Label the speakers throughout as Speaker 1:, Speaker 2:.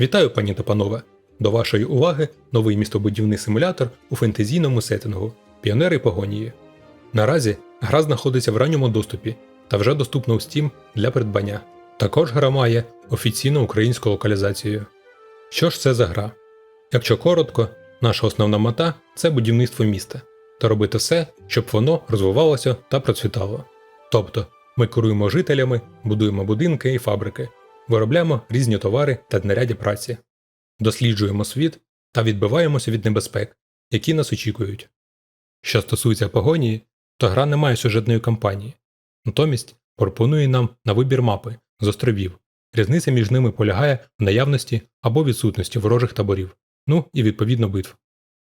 Speaker 1: Вітаю, пані та панове! До вашої уваги новий містобудівний симулятор у фентезійному сеттингу Піонери Погонії. Наразі гра знаходиться в ранньому доступі та вже доступна у Steam для придбання. Також гра має офіційну українську локалізацію. Що ж це за гра? Якщо коротко, наша основна мета це будівництво міста та робити все, щоб воно розвивалося та процвітало. Тобто, ми керуємо жителями, будуємо будинки і фабрики, виробляємо різні товари та знаряддя праці, досліджуємо світ та відбиваємося від небезпек, які нас очікують. Що стосується погонії, то гра не має сюжетної кампанії, натомість пропонує нам на вибір мапи з островів. Різниця між ними полягає в наявності або відсутності ворожих таборів, ну і відповідно битв.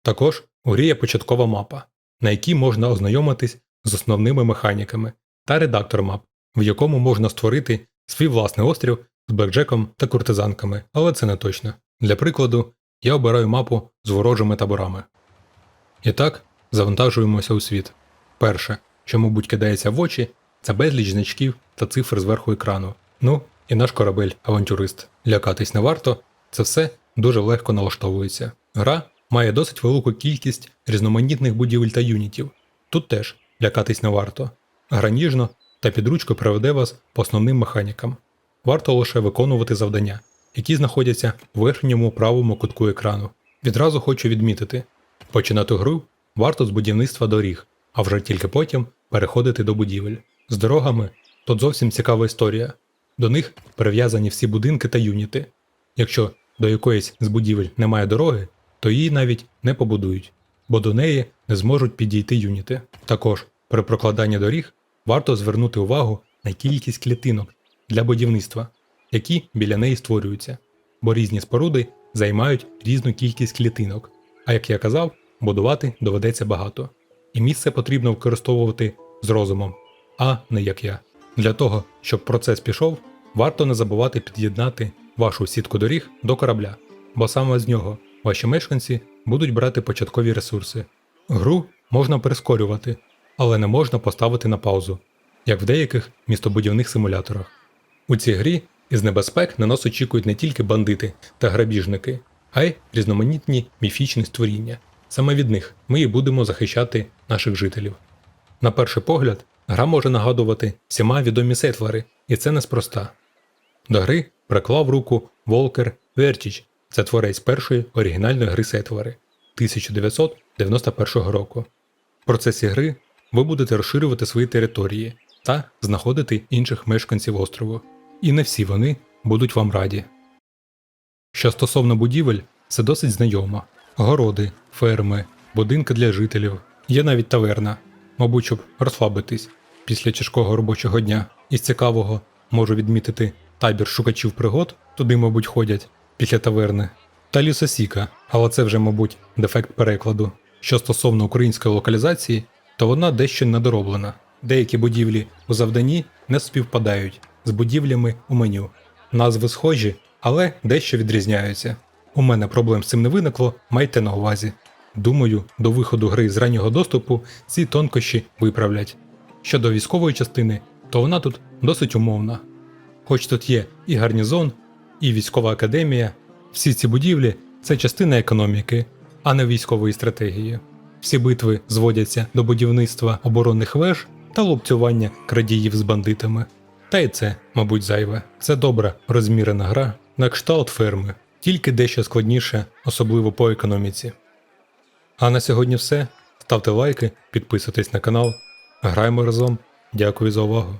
Speaker 1: Також у грі є початкова мапа, на якій можна ознайомитись з основними механіками, та редактор мап, в якому можна створити свій власний острів з блекджеком та куртизанками, але це не точно. Для прикладу, я обираю мапу з ворожими таборами. І так, завантажуємося у світ. Перше, що, мабуть, кидається в очі, це безліч значків та цифр зверху екрану. Ну, і наш корабель авантюрист. Лякатись не варто, це все дуже легко налаштовується. Гра має досить велику кількість різноманітних будівель та юнітів. Тут теж лякатись не варто. Гра ніжно та під ручку приведе вас по основним механікам. Варто лише виконувати завдання, які знаходяться в верхньому правому кутку екрану. Відразу хочу відмітити: починати гру варто з будівництва доріг, а вже тільки потім переходити до будівель. З дорогами тут зовсім цікава історія. До них прив'язані всі будинки та юніти. Якщо до якоїсь з будівель немає дороги, то її навіть не побудують, бо до неї не зможуть підійти юніти. Також при прокладанні доріг варто звернути увагу на кількість клітинок для будівництва, які біля неї створюються, бо різні споруди займають різну кількість клітинок. А як я казав, будувати доведеться багато. І місце потрібно використовувати з розумом, а не як я. Для того, щоб процес пішов, варто не забувати під'єднати вашу сітку доріг до корабля, бо саме з нього ваші мешканці будуть брати початкові ресурси. Гру можна прискорювати, але не можна поставити на паузу, як в деяких містобудівних симуляторах. У цій грі із небезпек на нас очікують не тільки бандити та грабіжники, а й різноманітні міфічні створіння. Саме від них ми і будемо захищати наших жителів. На перший погляд, гра може нагадувати всіма відомі сетлери, і це неспроста. До гри приклав руку Волкер Вертіч, це творець першої оригінальної гри сетлери 1991 року. В процесі гри ви будете розширювати свої території та знаходити інших мешканців острову, і не всі вони будуть вам раді. Що стосовно будівель, це досить знайомо: городи, ферми, будинки для жителів, є навіть таверна, мабуть, щоб розслабитись після тяжкого робочого дня. Із цікавого можу відмітити табір шукачів пригод, туди, мабуть, ходять після таверни, та лісосіка, але це вже, мабуть, дефект перекладу. Що стосовно української локалізації, то вона дещо недороблена. Деякі будівлі у завданні не співпадають з будівлями у меню. Назви схожі, але дещо відрізняються. У мене проблем з цим не виникло, майте на увазі. Думаю, до виходу гри з раннього доступу ці тонкощі виправлять. Щодо військової частини, то вона тут досить умовна. Хоч тут є і гарнізон, і військова академія, всі ці будівлі це частина економіки, а не військової стратегії. Всі битви зводяться до будівництва оборонних веж та лупцювання крадіїв з бандитами. Та й це, мабуть, зайве. Це добра розмірена гра на кшталт ферми, тільки дещо складніше, особливо по економіці. А на сьогодні все. Ставте лайки, підписуйтесь на канал. Граємо разом. Дякую за увагу.